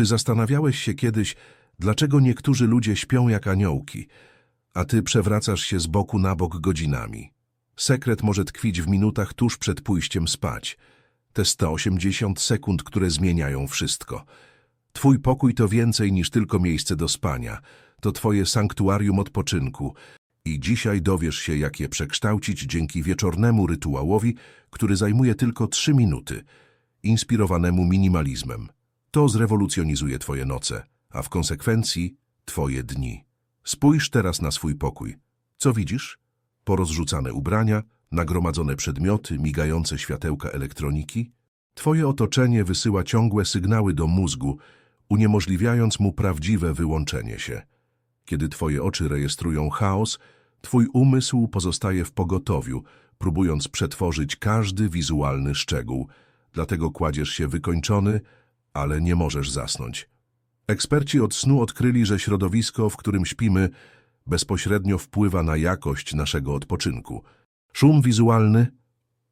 Czy zastanawiałeś się kiedyś, dlaczego niektórzy ludzie śpią jak aniołki, a ty przewracasz się z boku na bok godzinami? Sekret może tkwić w minutach tuż przed pójściem spać. Te 180 sekund, które zmieniają wszystko. Twój pokój to więcej niż tylko miejsce do spania. To twoje sanktuarium odpoczynku. I dzisiaj dowiesz się, jak je przekształcić dzięki wieczornemu rytuałowi, który zajmuje tylko trzy minuty, inspirowanemu minimalizmem. To zrewolucjonizuje twoje noce, a w konsekwencji twoje dni. Spójrz teraz na swój pokój. Co widzisz? Porozrzucane ubrania, nagromadzone przedmioty, migające światełka elektroniki. Twoje otoczenie wysyła ciągłe sygnały do mózgu, uniemożliwiając mu prawdziwe wyłączenie się. Kiedy twoje oczy rejestrują chaos, twój umysł pozostaje w pogotowiu, próbując przetworzyć każdy wizualny szczegół. Dlatego kładziesz się wykończony, ale nie możesz zasnąć. Eksperci od snu odkryli, że środowisko, w którym śpimy, bezpośrednio wpływa na jakość naszego odpoczynku. Szum wizualny,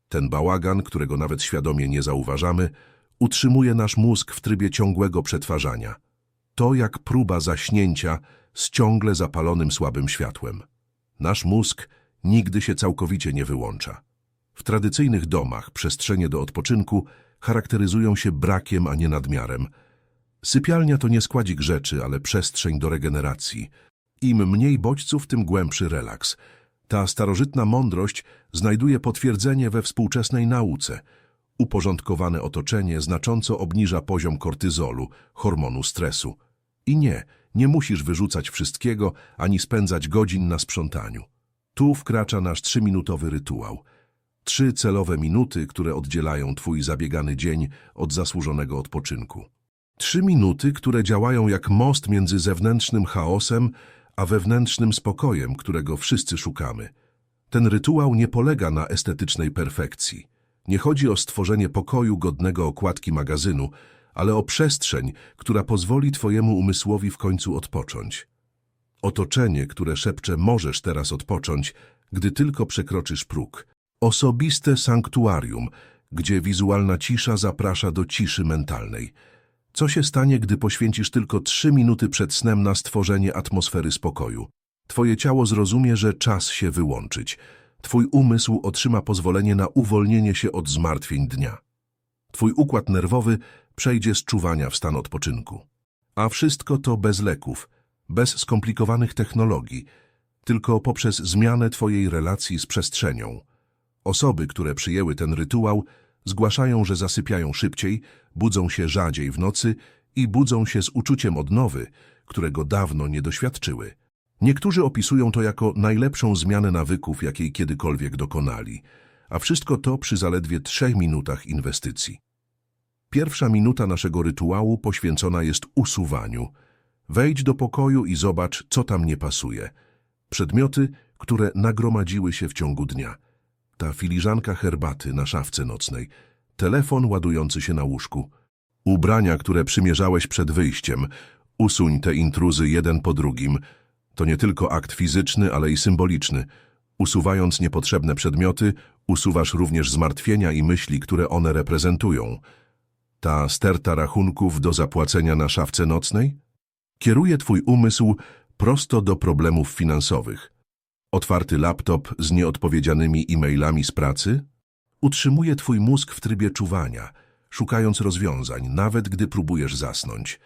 ten bałagan, którego nawet świadomie nie zauważamy, utrzymuje nasz mózg w trybie ciągłego przetwarzania. To jak próba zaśnięcia z ciągle zapalonym słabym światłem. Nasz mózg nigdy się całkowicie nie wyłącza. W tradycyjnych domach przestrzenie do odpoczynku charakteryzują się brakiem, a nie nadmiarem. Sypialnia to nie składzik rzeczy, ale przestrzeń do regeneracji. Im mniej bodźców, tym głębszy relaks. Ta starożytna mądrość znajduje potwierdzenie we współczesnej nauce. Uporządkowane otoczenie znacząco obniża poziom kortyzolu, hormonu stresu. I nie, nie musisz wyrzucać wszystkiego, ani spędzać godzin na sprzątaniu. Tu wkracza nasz trzyminutowy rytuał. Trzy celowe minuty, które oddzielają twój zabiegany dzień od zasłużonego odpoczynku. Trzy minuty, które działają jak most między zewnętrznym chaosem a wewnętrznym spokojem, którego wszyscy szukamy. Ten rytuał nie polega na estetycznej perfekcji. Nie chodzi o stworzenie pokoju godnego okładki magazynu, ale o przestrzeń, która pozwoli twojemu umysłowi w końcu odpocząć. Otoczenie, które szepcze możesz teraz odpocząć, gdy tylko przekroczysz próg. Osobiste sanktuarium, gdzie wizualna cisza zaprasza do ciszy mentalnej. Co się stanie, gdy poświęcisz tylko trzy minuty przed snem na stworzenie atmosfery spokoju? Twoje ciało zrozumie, że czas się wyłączyć. Twój umysł otrzyma pozwolenie na uwolnienie się od zmartwień dnia. Twój układ nerwowy przejdzie z czuwania w stan odpoczynku. A wszystko to bez leków, bez skomplikowanych technologii, tylko poprzez zmianę Twojej relacji z przestrzenią. Osoby, które przyjęły ten rytuał, zgłaszają, że zasypiają szybciej, budzą się rzadziej w nocy i budzą się z uczuciem odnowy, którego dawno nie doświadczyły. Niektórzy opisują to jako najlepszą zmianę nawyków, jakiej kiedykolwiek dokonali, a wszystko to przy zaledwie trzech minutach inwestycji. Pierwsza minuta naszego rytuału poświęcona jest usuwaniu. Wejdź do pokoju i zobacz, co tam nie pasuje. Przedmioty, które nagromadziły się w ciągu dnia. Ta filiżanka herbaty na szafce nocnej, telefon ładujący się na łóżku, ubrania, które przymierzałeś przed wyjściem. Usuń te intruzy jeden po drugim. To nie tylko akt fizyczny, ale i symboliczny. Usuwając niepotrzebne przedmioty, usuwasz również zmartwienia i myśli, które one reprezentują. Ta sterta rachunków do zapłacenia na szafce nocnej? Kieruje twój umysł prosto do problemów finansowych. Otwarty laptop z nieodpowiedzianymi e-mailami z pracy? Utrzymuje twój mózg w trybie czuwania, szukając rozwiązań, nawet gdy próbujesz zasnąć.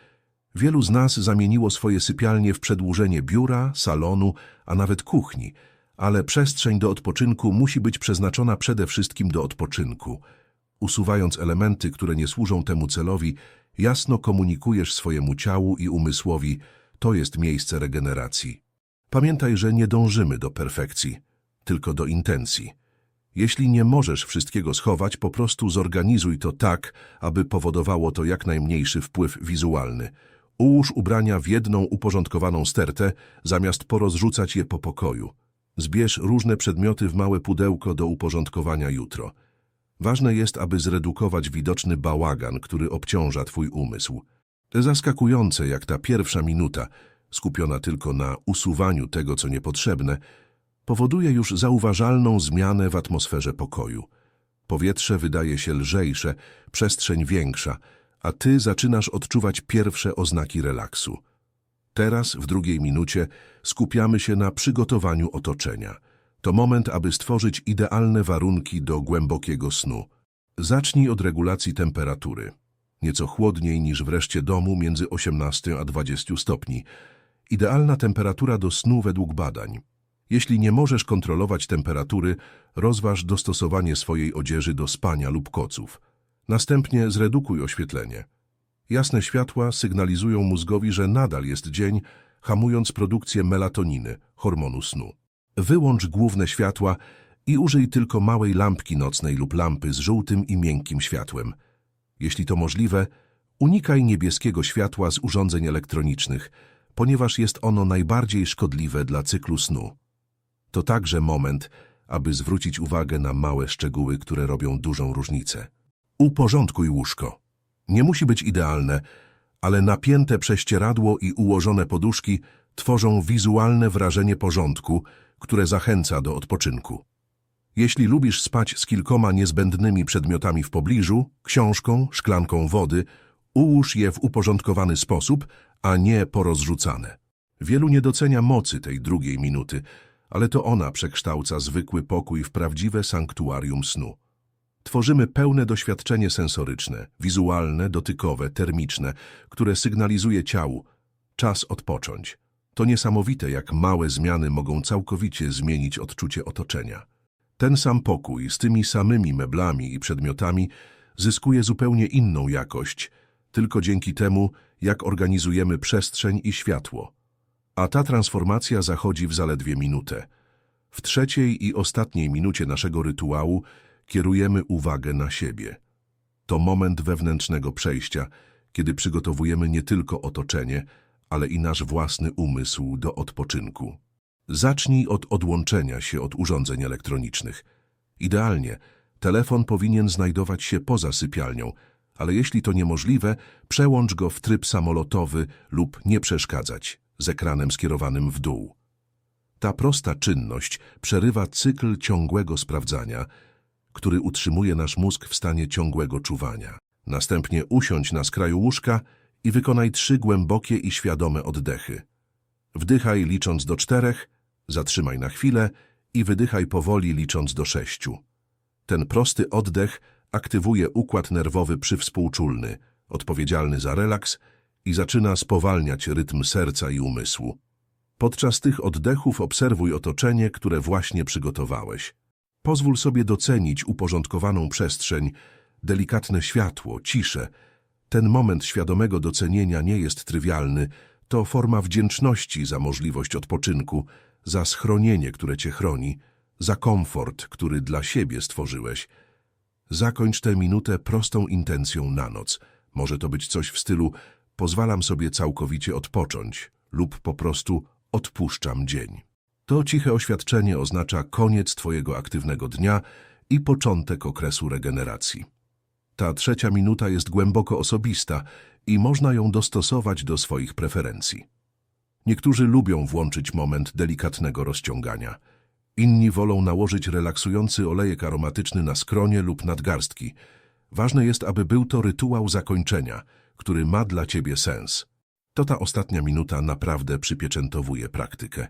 Wielu z nas zamieniło swoje sypialnie w przedłużenie biura, salonu, a nawet kuchni, ale przestrzeń do odpoczynku musi być przeznaczona przede wszystkim do odpoczynku. Usuwając elementy, które nie służą temu celowi, jasno komunikujesz swojemu ciału i umysłowi, to jest miejsce regeneracji. Pamiętaj, że nie dążymy do perfekcji, tylko do intencji. Jeśli nie możesz wszystkiego schować, po prostu zorganizuj to tak, aby powodowało to jak najmniejszy wpływ wizualny. Ułóż ubrania w jedną uporządkowaną stertę, zamiast porozrzucać je po pokoju. Zbierz różne przedmioty w małe pudełko do uporządkowania jutro. Ważne jest, aby zredukować widoczny bałagan, który obciąża twój umysł. Zaskakujące jak ta pierwsza minuta, skupiona tylko na usuwaniu tego, co niepotrzebne, powoduje już zauważalną zmianę w atmosferze pokoju. Powietrze wydaje się lżejsze, przestrzeń większa, a ty zaczynasz odczuwać pierwsze oznaki relaksu. Teraz, w drugiej minucie, skupiamy się na przygotowaniu otoczenia. To moment, aby stworzyć idealne warunki do głębokiego snu. Zacznij od regulacji temperatury. Nieco chłodniej niż w reszcie domu między 18 a 20 stopni. Idealna temperatura do snu według badań. Jeśli nie możesz kontrolować temperatury, rozważ dostosowanie swojej odzieży do spania lub koców. Następnie zredukuj oświetlenie. Jasne światła sygnalizują mózgowi, że nadal jest dzień, hamując produkcję melatoniny, hormonu snu. Wyłącz główne światła i użyj tylko małej lampki nocnej lub lampy z żółtym i miękkim światłem. Jeśli to możliwe, unikaj niebieskiego światła z urządzeń elektronicznych, ponieważ jest ono najbardziej szkodliwe dla cyklu snu. To także moment, aby zwrócić uwagę na małe szczegóły, które robią dużą różnicę. Uporządkuj łóżko. Nie musi być idealne, ale napięte prześcieradło i ułożone poduszki tworzą wizualne wrażenie porządku, które zachęca do odpoczynku. Jeśli lubisz spać z kilkoma niezbędnymi przedmiotami w pobliżu, książką, szklanką wody, ułóż je w uporządkowany sposób, a nie porozrzucane. Wielu nie docenia mocy tej drugiej minuty, ale to ona przekształca zwykły pokój w prawdziwe sanktuarium snu. Tworzymy pełne doświadczenie sensoryczne, wizualne, dotykowe, termiczne, które sygnalizuje ciału czas odpocząć. To niesamowite, jak małe zmiany mogą całkowicie zmienić odczucie otoczenia. Ten sam pokój z tymi samymi meblami i przedmiotami zyskuje zupełnie inną jakość, tylko dzięki temu, jak organizujemy przestrzeń i światło. A ta transformacja zachodzi w zaledwie minutę. W trzeciej i ostatniej minucie naszego rytuału kierujemy uwagę na siebie. To moment wewnętrznego przejścia, kiedy przygotowujemy nie tylko otoczenie, ale i nasz własny umysł do odpoczynku. Zacznij od odłączenia się od urządzeń elektronicznych. Idealnie, telefon powinien znajdować się poza sypialnią, ale jeśli to niemożliwe, przełącz go w tryb samolotowy lub nie przeszkadzać, z ekranem skierowanym w dół. Ta prosta czynność przerywa cykl ciągłego sprawdzania, który utrzymuje nasz mózg w stanie ciągłego czuwania. Następnie usiądź na skraju łóżka i wykonaj trzy głębokie i świadome oddechy. Wdychaj licząc do czterech, zatrzymaj na chwilę i wydychaj powoli licząc do sześciu. Ten prosty oddech aktywuje układ nerwowy przywspółczulny, odpowiedzialny za relaks i zaczyna spowalniać rytm serca i umysłu. Podczas tych oddechów obserwuj otoczenie, które właśnie przygotowałeś. Pozwól sobie docenić uporządkowaną przestrzeń, delikatne światło, ciszę. Ten moment świadomego docenienia nie jest trywialny, to forma wdzięczności za możliwość odpoczynku, za schronienie, które cię chroni, za komfort, który dla siebie stworzyłeś. Zakończ tę minutę prostą intencją na noc. Może to być coś w stylu pozwalam sobie całkowicie odpocząć lub po prostu odpuszczam dzień. To ciche oświadczenie oznacza koniec Twojego aktywnego dnia i początek okresu regeneracji. Ta trzecia minuta jest głęboko osobista i można ją dostosować do swoich preferencji. Niektórzy lubią włączyć moment delikatnego rozciągania. Inni wolą nałożyć relaksujący olejek aromatyczny na skronie lub nadgarstki. Ważne jest, aby był to rytuał zakończenia, który ma dla Ciebie sens. To ta ostatnia minuta naprawdę przypieczętowuje praktykę.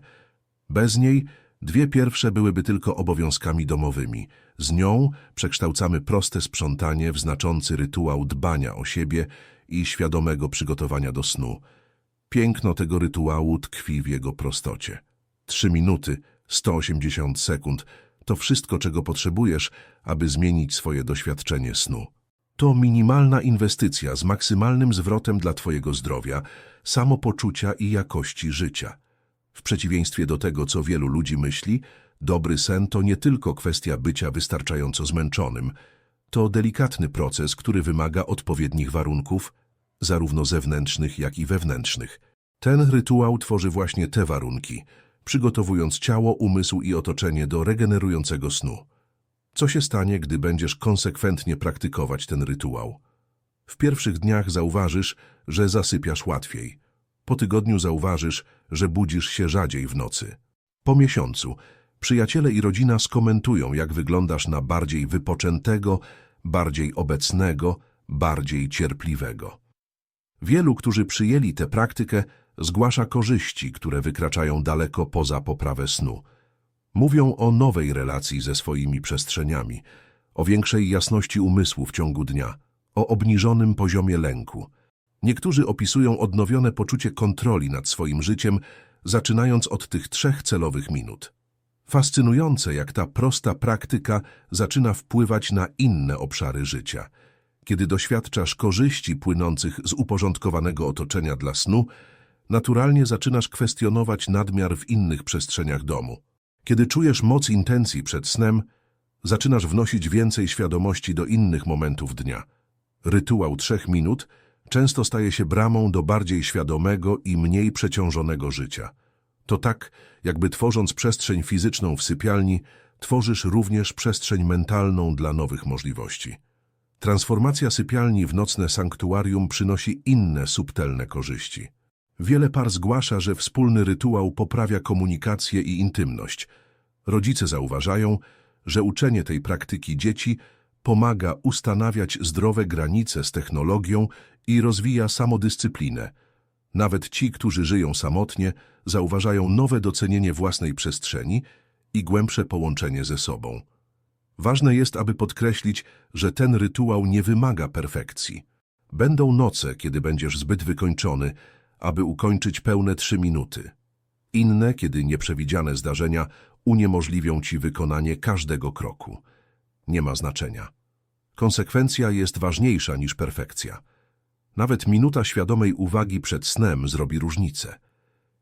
Bez niej dwie pierwsze byłyby tylko obowiązkami domowymi. Z nią przekształcamy proste sprzątanie w znaczący rytuał dbania o siebie i świadomego przygotowania do snu. Piękno tego rytuału tkwi w jego prostocie. Trzy minuty, 180 sekund to wszystko, czego potrzebujesz, aby zmienić swoje doświadczenie snu. To minimalna inwestycja z maksymalnym zwrotem dla Twojego zdrowia, samopoczucia i jakości życia. W przeciwieństwie do tego, co wielu ludzi myśli, dobry sen to nie tylko kwestia bycia wystarczająco zmęczonym. To delikatny proces, który wymaga odpowiednich warunków, zarówno zewnętrznych, jak i wewnętrznych. Ten rytuał tworzy właśnie te warunki, przygotowując ciało, umysł i otoczenie do regenerującego snu. Co się stanie, gdy będziesz konsekwentnie praktykować ten rytuał? W pierwszych dniach zauważysz, że zasypiasz łatwiej. Po tygodniu zauważysz, że budzisz się rzadziej w nocy. Po miesiącu przyjaciele i rodzina skomentują, jak wyglądasz na bardziej wypoczętego, bardziej obecnego, bardziej cierpliwego. Wielu, którzy przyjęli tę praktykę, zgłasza korzyści, które wykraczają daleko poza poprawę snu. Mówią o nowej relacji ze swoimi przestrzeniami, o większej jasności umysłu w ciągu dnia, o obniżonym poziomie lęku. Niektórzy opisują odnowione poczucie kontroli nad swoim życiem, zaczynając od tych trzech celowych minut. Fascynujące, jak ta prosta praktyka zaczyna wpływać na inne obszary życia. Kiedy doświadczasz korzyści płynących z uporządkowanego otoczenia dla snu, naturalnie zaczynasz kwestionować nadmiar w innych przestrzeniach domu. Kiedy czujesz moc intencji przed snem, zaczynasz wnosić więcej świadomości do innych momentów dnia. Rytuał trzech minut często staje się bramą do bardziej świadomego i mniej przeciążonego życia. To tak, jakby tworząc przestrzeń fizyczną w sypialni, tworzysz również przestrzeń mentalną dla nowych możliwości. Transformacja sypialni w nocne sanktuarium przynosi inne subtelne korzyści. Wiele par zgłasza, że wspólny rytuał poprawia komunikację i intymność. Rodzice zauważają, że uczenie tej praktyki dzieci pomaga ustanawiać zdrowe granice z technologią i rozwija samodyscyplinę. Nawet ci, którzy żyją samotnie, zauważają nowe docenienie własnej przestrzeni i głębsze połączenie ze sobą. Ważne jest, aby podkreślić, że ten rytuał nie wymaga perfekcji. Będą noce, kiedy będziesz zbyt wykończony, aby ukończyć pełne trzy minuty. Inne, kiedy nieprzewidziane zdarzenia uniemożliwią ci wykonanie każdego kroku. Nie ma znaczenia. Konsekwencja jest ważniejsza niż perfekcja. Nawet minuta świadomej uwagi przed snem zrobi różnicę.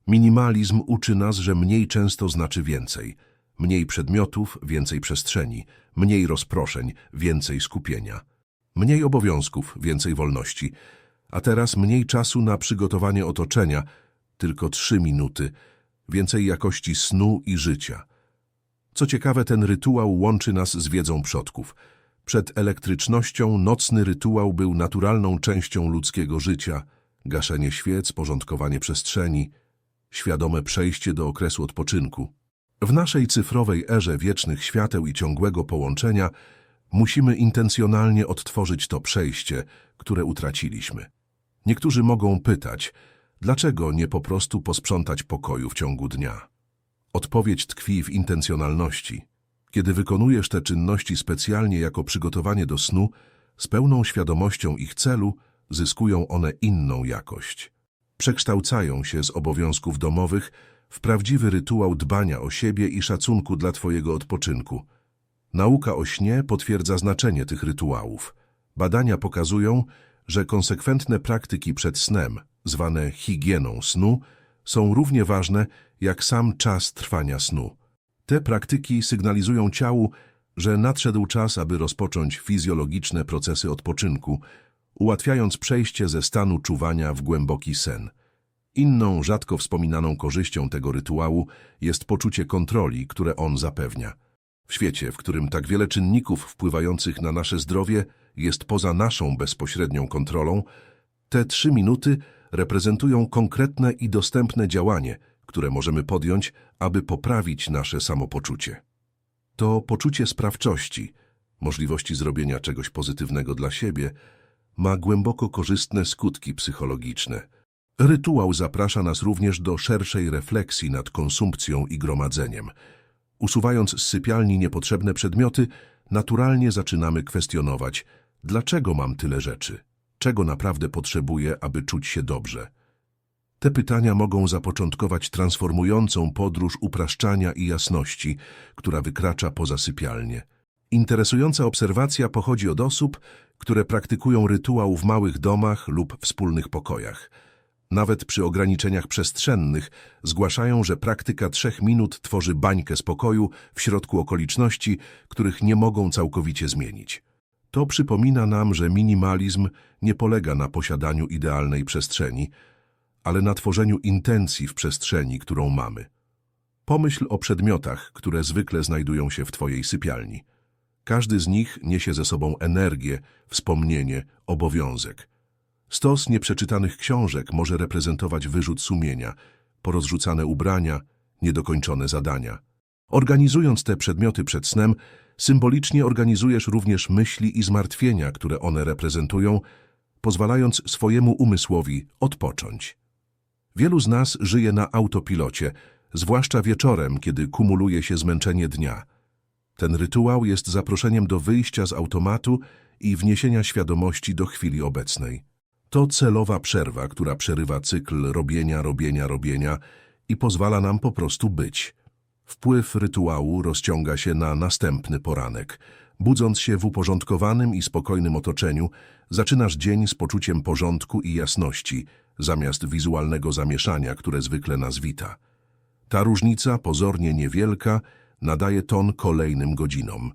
Minimalizm uczy nas, że mniej często znaczy więcej. Mniej przedmiotów, więcej przestrzeni. Mniej rozproszeń, więcej skupienia. Mniej obowiązków, więcej wolności. A teraz mniej czasu na przygotowanie otoczenia, tylko trzy minuty, więcej jakości snu i życia. Co ciekawe, ten rytuał łączy nas z wiedzą przodków. Przed elektrycznością nocny rytuał był naturalną częścią ludzkiego życia. Gaszenie świec, porządkowanie przestrzeni, świadome przejście do okresu odpoczynku. W naszej cyfrowej erze wiecznych świateł i ciągłego połączenia musimy intencjonalnie odtworzyć to przejście, które utraciliśmy. Niektórzy mogą pytać, dlaczego nie po prostu posprzątać pokoju w ciągu dnia? Odpowiedź tkwi w intencjonalności. Kiedy wykonujesz te czynności specjalnie jako przygotowanie do snu, z pełną świadomością ich celu, zyskują one inną jakość. Przekształcają się z obowiązków domowych w prawdziwy rytuał dbania o siebie i szacunku dla Twojego odpoczynku. Nauka o śnie potwierdza znaczenie tych rytuałów. Badania pokazują, że konsekwentne praktyki przed snem, zwane higieną snu, są równie ważne jak sam czas trwania snu. Te praktyki sygnalizują ciału, że nadszedł czas, aby rozpocząć fizjologiczne procesy odpoczynku, ułatwiając przejście ze stanu czuwania w głęboki sen. Inną, rzadko wspominaną korzyścią tego rytuału jest poczucie kontroli, które on zapewnia. W świecie, w którym tak wiele czynników wpływających na nasze zdrowie jest poza naszą bezpośrednią kontrolą, te trzy minuty reprezentują konkretne i dostępne działanie, które możemy podjąć, aby poprawić nasze samopoczucie. To poczucie sprawczości, możliwości zrobienia czegoś pozytywnego dla siebie, ma głęboko korzystne skutki psychologiczne. Rytuał zaprasza nas również do szerszej refleksji nad konsumpcją i gromadzeniem. Usuwając z sypialni niepotrzebne przedmioty, naturalnie zaczynamy kwestionować, dlaczego mam tyle rzeczy, czego naprawdę potrzebuję, aby czuć się dobrze. Te pytania mogą zapoczątkować transformującą podróż upraszczania i jasności, która wykracza poza sypialnię. Interesująca obserwacja pochodzi od osób, które praktykują rytuał w małych domach lub wspólnych pokojach. Nawet przy ograniczeniach przestrzennych zgłaszają, że praktyka trzech minut tworzy bańkę spokoju w środku okoliczności, których nie mogą całkowicie zmienić. To przypomina nam, że minimalizm nie polega na posiadaniu idealnej przestrzeni, ale na tworzeniu intencji w przestrzeni, którą mamy. Pomyśl o przedmiotach, które zwykle znajdują się w Twojej sypialni. Każdy z nich niesie ze sobą energię, wspomnienie, obowiązek. Stos nieprzeczytanych książek może reprezentować wyrzut sumienia, porozrzucane ubrania, niedokończone zadania. Organizując te przedmioty przed snem, Symbolicznie organizujesz również myśli i zmartwienia, które one reprezentują, pozwalając swojemu umysłowi odpocząć. Wielu z nas żyje na autopilocie, zwłaszcza wieczorem, kiedy kumuluje się zmęczenie dnia. Ten rytuał jest zaproszeniem do wyjścia z automatu i wniesienia świadomości do chwili obecnej. To celowa przerwa, która przerywa cykl robienia, robienia, robienia i pozwala nam po prostu być. Wpływ rytuału rozciąga się na następny poranek. Budząc się w uporządkowanym i spokojnym otoczeniu, zaczynasz dzień z poczuciem porządku i jasności, zamiast wizualnego zamieszania, które zwykle nas wita. Ta różnica, pozornie niewielka, nadaje ton kolejnym godzinom.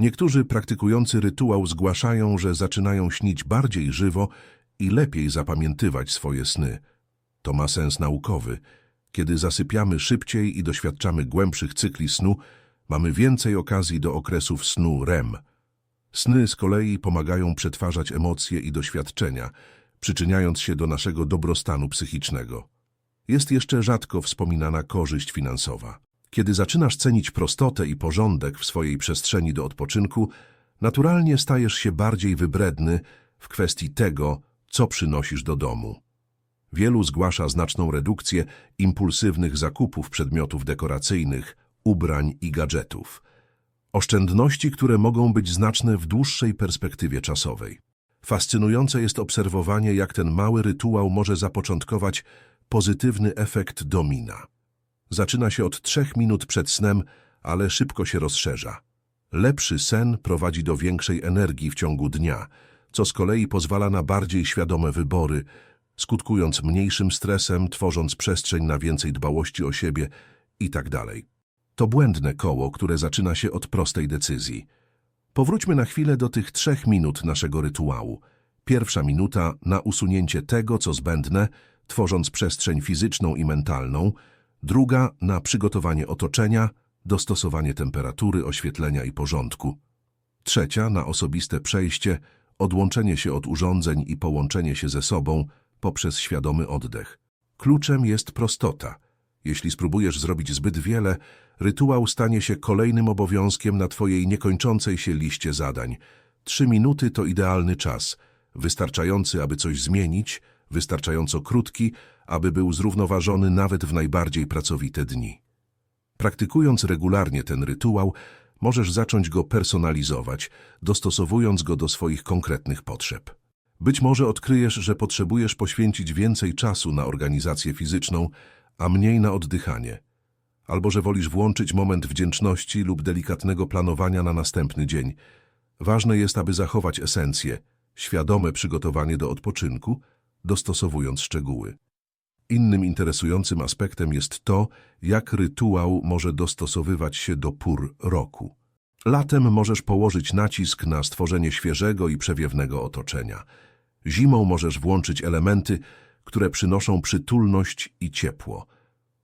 Niektórzy praktykujący rytuał zgłaszają, że zaczynają śnić bardziej żywo i lepiej zapamiętywać swoje sny. To ma sens naukowy. Kiedy zasypiamy szybciej i doświadczamy głębszych cykli snu, mamy więcej okazji do okresów snu REM. Sny z kolei pomagają przetwarzać emocje i doświadczenia, przyczyniając się do naszego dobrostanu psychicznego. Jest jeszcze rzadko wspominana korzyść finansowa. Kiedy zaczynasz cenić prostotę i porządek w swojej przestrzeni do odpoczynku, naturalnie stajesz się bardziej wybredny w kwestii tego, co przynosisz do domu. Wielu zgłasza znaczną redukcję impulsywnych zakupów przedmiotów dekoracyjnych, ubrań i gadżetów. Oszczędności, które mogą być znaczne w dłuższej perspektywie czasowej. Fascynujące jest obserwowanie, jak ten mały rytuał może zapoczątkować pozytywny efekt domina. Zaczyna się od trzech minut przed snem, ale szybko się rozszerza. Lepszy sen prowadzi do większej energii w ciągu dnia, co z kolei pozwala na bardziej świadome wybory, skutkując mniejszym stresem, tworząc przestrzeń na więcej dbałości o siebie itd. To błędne koło, które zaczyna się od prostej decyzji. Powróćmy na chwilę do tych trzech minut naszego rytuału. Pierwsza minuta na usunięcie tego, co zbędne, tworząc przestrzeń fizyczną i mentalną. Druga na przygotowanie otoczenia, dostosowanie temperatury, oświetlenia i porządku. Trzecia na osobiste przejście, odłączenie się od urządzeń i połączenie się ze sobą poprzez świadomy oddech. Kluczem jest prostota. Jeśli spróbujesz zrobić zbyt wiele, rytuał stanie się kolejnym obowiązkiem na Twojej niekończącej się liście zadań. Trzy minuty to idealny czas, wystarczający, aby coś zmienić, wystarczająco krótki, aby był zrównoważony nawet w najbardziej pracowite dni. Praktykując regularnie ten rytuał, możesz zacząć go personalizować, dostosowując go do swoich konkretnych potrzeb. Być może odkryjesz, że potrzebujesz poświęcić więcej czasu na organizację fizyczną, a mniej na oddychanie. Albo że wolisz włączyć moment wdzięczności lub delikatnego planowania na następny dzień. Ważne jest, aby zachować esencję, świadome przygotowanie do odpoczynku, dostosowując szczegóły. Innym interesującym aspektem jest to, jak rytuał może dostosowywać się do pór roku. Latem możesz położyć nacisk na stworzenie świeżego i przewiewnego otoczenia. Zimą możesz włączyć elementy, które przynoszą przytulność i ciepło.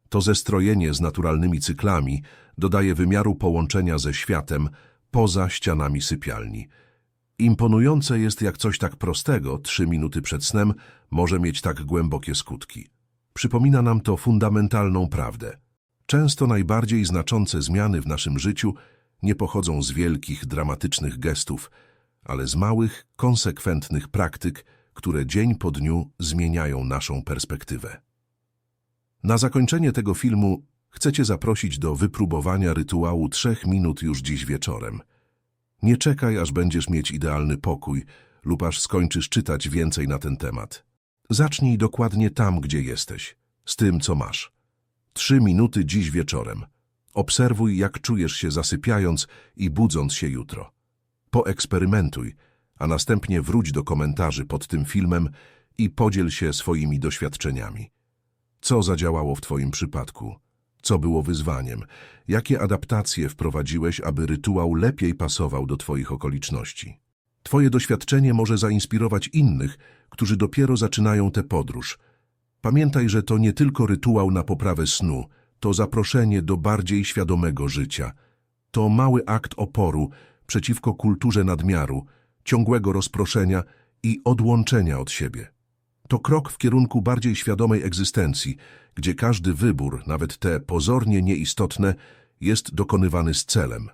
To zestrojenie z naturalnymi cyklami dodaje wymiaru połączenia ze światem poza ścianami sypialni. Imponujące jest, jak coś tak prostego, trzy minuty przed snem, może mieć tak głębokie skutki. Przypomina nam to fundamentalną prawdę. Często najbardziej znaczące zmiany w naszym życiu nie pochodzą z wielkich, dramatycznych gestów, ale z małych, konsekwentnych praktyk, które dzień po dniu zmieniają naszą perspektywę. Na zakończenie tego filmu chcę Cię zaprosić do wypróbowania rytuału trzech minut już dziś wieczorem. Nie czekaj, aż będziesz mieć idealny pokój lub aż skończysz czytać więcej na ten temat. Zacznij dokładnie tam, gdzie jesteś, z tym, co masz. Trzy minuty dziś wieczorem. Obserwuj, jak czujesz się zasypiając i budząc się jutro. Poeksperymentuj, a następnie wróć do komentarzy pod tym filmem i podziel się swoimi doświadczeniami. Co zadziałało w Twoim przypadku? Co było wyzwaniem? Jakie adaptacje wprowadziłeś, aby rytuał lepiej pasował do Twoich okoliczności? Twoje doświadczenie może zainspirować innych, którzy dopiero zaczynają tę podróż. Pamiętaj, że to nie tylko rytuał na poprawę snu, to zaproszenie do bardziej świadomego życia. To mały akt oporu przeciwko kulturze nadmiaru, ciągłego rozproszenia i odłączenia od siebie. To krok w kierunku bardziej świadomej egzystencji, gdzie każdy wybór, nawet te pozornie nieistotne, jest dokonywany z celem.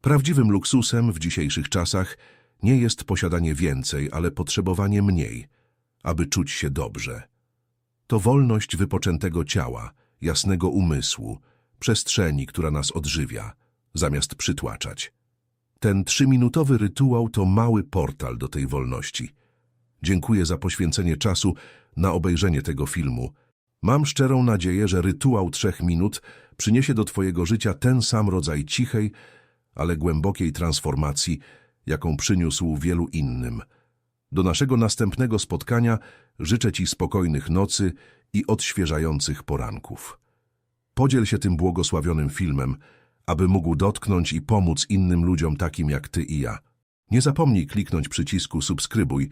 Prawdziwym luksusem w dzisiejszych czasach nie jest posiadanie więcej, ale potrzebowanie mniej, aby czuć się dobrze. To wolność wypoczętego ciała, jasnego umysłu, przestrzeni, która nas odżywia, zamiast przytłaczać. Ten trzyminutowy rytuał to mały portal do tej wolności. Dziękuję za poświęcenie czasu na obejrzenie tego filmu. Mam szczerą nadzieję, że rytuał trzech minut przyniesie do Twojego życia ten sam rodzaj cichej, ale głębokiej transformacji, jaką przyniósł wielu innym. Do naszego następnego spotkania życzę Ci spokojnych nocy i odświeżających poranków. Podziel się tym błogosławionym filmem, aby mógł dotknąć i pomóc innym ludziom takim jak Ty i ja. Nie zapomnij kliknąć przycisku subskrybuj,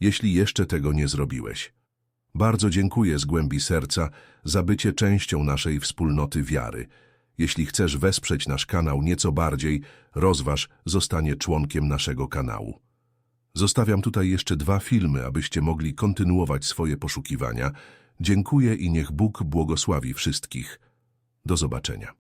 jeśli jeszcze tego nie zrobiłeś. Bardzo dziękuję z głębi serca za bycie częścią naszej wspólnoty wiary. Jeśli chcesz wesprzeć nasz kanał nieco bardziej, rozważ zostanie członkiem naszego kanału. Zostawiam tutaj jeszcze dwa filmy, abyście mogli kontynuować swoje poszukiwania. Dziękuję i niech Bóg błogosławi wszystkich. Do zobaczenia.